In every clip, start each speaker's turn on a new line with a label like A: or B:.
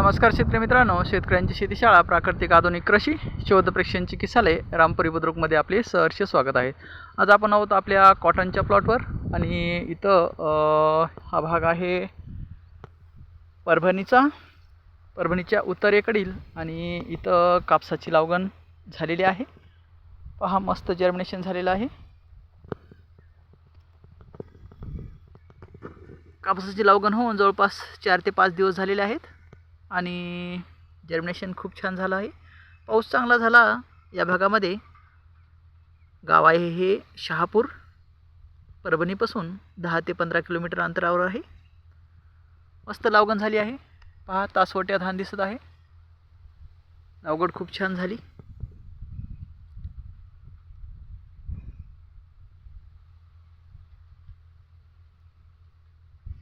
A: नमस्कार शेतकरी मित्रांनो शेतकऱ्यांची शेतीशाळा प्राकृतिक आधुनिक कृषी शोध प्रेक्षांची किसाले रामपुरी बुद्रुकमध्ये आपले सहर्ष स्वागत आहे. आज आपण आहोत आपल्या कॉटनच्या प्लॉटवर आणि इथं हा भाग आहे परभणीचा. परभणीच्या उत्तरेकडील आणि इथं कापसाची लावगण झालेली आहे. पहा मस्त जर्मिनेशन झालेलं आहे. कापसाची लावगण होऊन जवळपास चार ते पाच दिवस झालेले आहेत. आणि जर्मिनेशन खूप छान झालं आहे. पाऊस चांगला झाला या भागामध्ये. गाव आहे हे शहापूर. परभणीपासून दहा ते पंधरा किलोमीटर अंतरावर आहे. मस्त लावगण झाली आहे. पहा तासवट्या धान दिसत आहे. लावगड खूप छान झाली.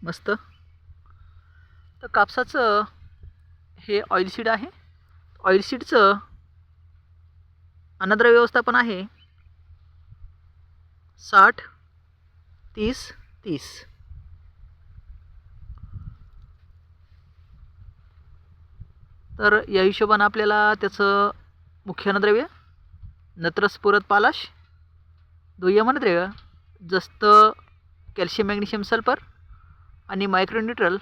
A: मस्त. तर कापसाचं हे ऑइल सीड आहे. ऑइल सीडचं अन्नद्रव्य व्यवस्थापन आहे. साठ तीस तीस. तर या हिशोबानं आपल्याला त्याचं मुख्य अन्नद्रव्य नत्रस्फुरत पालाश दुय्यम अन्नद्रव्य जस्त कॅल्शियम मॅग्नेशियम सल्फर आणि मायक्रोन्युट्रल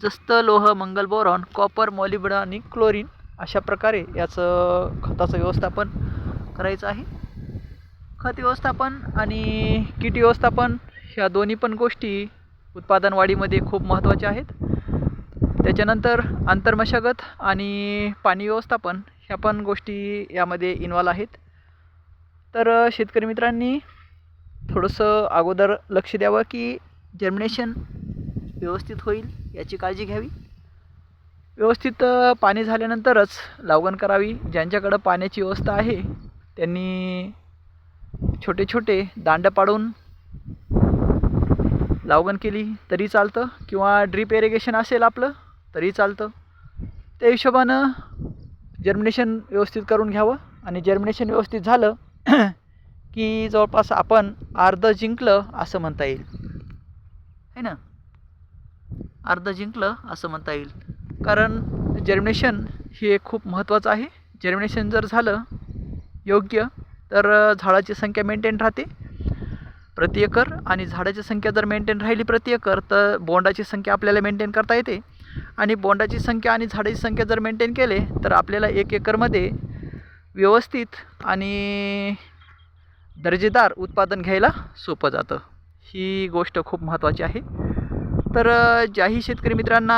A: जस्त लोह मंगल बोरॉन कॉपर मॉलिबड आणि क्लोरीन अशा प्रकारे याचं खताचं व्यवस्थापन करायचं आहे. खत व्यवस्थापन आणि कीट व्यवस्थापन ह्या दोन्ही पण गोष्टी उत्पादन वाढीमध्ये खूप महत्त्वाच्या आहेत. त्याच्यानंतर आंतरमशागत आणि पाणी व्यवस्थापन ह्या पण गोष्टी यामध्ये इन्वॉल्व आहेत. तर शेतकरी मित्रांनी थोडंसं अगोदर लक्ष द्यावं की जर्मिनेशन व्यवस्थित होईल याची काळजी घ्यावी. व्यवस्थित पाणी झाल्यानंतरच लावगण करावी. ज्यांच्याकडं पाण्याची व्यवस्था आहे त्यांनी छोटे छोटे दांड पाडून लावगण केली तरी चालतं. किंवा ड्रीप इरिगेशन असेल आपलं तरी चालतं. त्या हिशोबानं जर्मिनेशन व्यवस्थित करून घ्यावं. आणि जर्मिनेशन व्यवस्थित झालं की जवळपास आपण अर्ध जिंकलं असं म्हणता येईल. है ना? अर्ध जिंकलं असं म्हणता येईल. कारण जर्मिनेशन हे खूप महत्त्वाचं आहे. जर्मिनेशन जर झालं योग्य तर झाडाची संख्या मेंटेन राहते. प्रति एकर आणि झाडाची संख्या जर मेंटेन राहिली प्रति एकर तर बोंडाची संख्या आपल्याला मेंटेन करता येते. आणि बोंडाची संख्या आणि झाडाची संख्या जर मेंटेन केले तर आपल्याला एक एकरमध्ये व्यवस्थित आणि दर्जेदार उत्पादन घ्यायला सोपं जातं. ही गोष्ट खूप महत्त्वाची आहे. तर ज्याही शेतकरी मित्रांना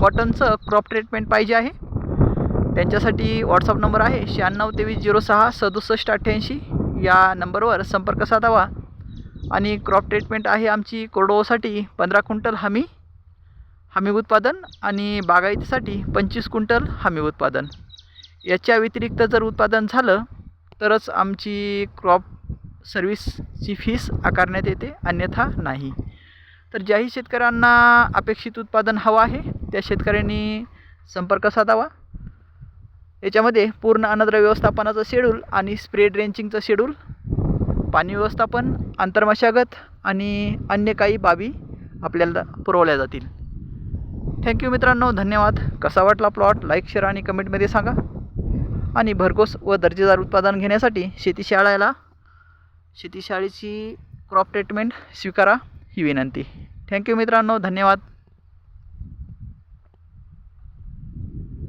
A: कॉटनचं क्रॉप ट्रीटमेंट पाहिजे आहे त्यांच्यासाठी व्हॉट्सअप नंबर आहे शहाण्णव तेवीस झिरो सहा सदुसष्ट अठ्ठ्याऐंशी. या नंबरवर संपर्क साधावा. आणि क्रॉप ट्रीटमेंट आहे आमची कोरडोसाठी पंधरा क्विंटल हमी हमी उत्पादन आणि बागायतीसाठी पंचवीस क्विंटल हमी उत्पादन. याच्या व्यतिरिक्त जर उत्पादन झालं तरच आमची क्रॉप सर्व्हिसची फीस आकारण्यात येते अन्यथा नाही. तर ज्याही शेतकऱ्यांना अपेक्षित उत्पादन हवं आहे त्या शेतकऱ्यांनी संपर्क साधावा. याच्यामध्ये पूर्ण अन्नद्रव्य व्यवस्थापनाचं शेड्यूल आणि स्प्रे ड्रेंचिंगचं शेड्यूल पाणी व्यवस्थापन आंतरमशागत आणि अन्य काही बाबी आपल्याला पुरवल्या जातील. थँक्यू मित्रांनो धन्यवाद. कसा वाटला प्लॉट लाईक शेअर आणि कमेंटमध्ये सांगा. आणि भरघोस व दर्जेदार उत्पादन घेण्यासाठी शेतीशाळेला शेतीशाळेची क्रॉप ट्रीटमेंट स्वीकारा. ही विनंती. थँक्यू मित्रांनो. धन्यवाद.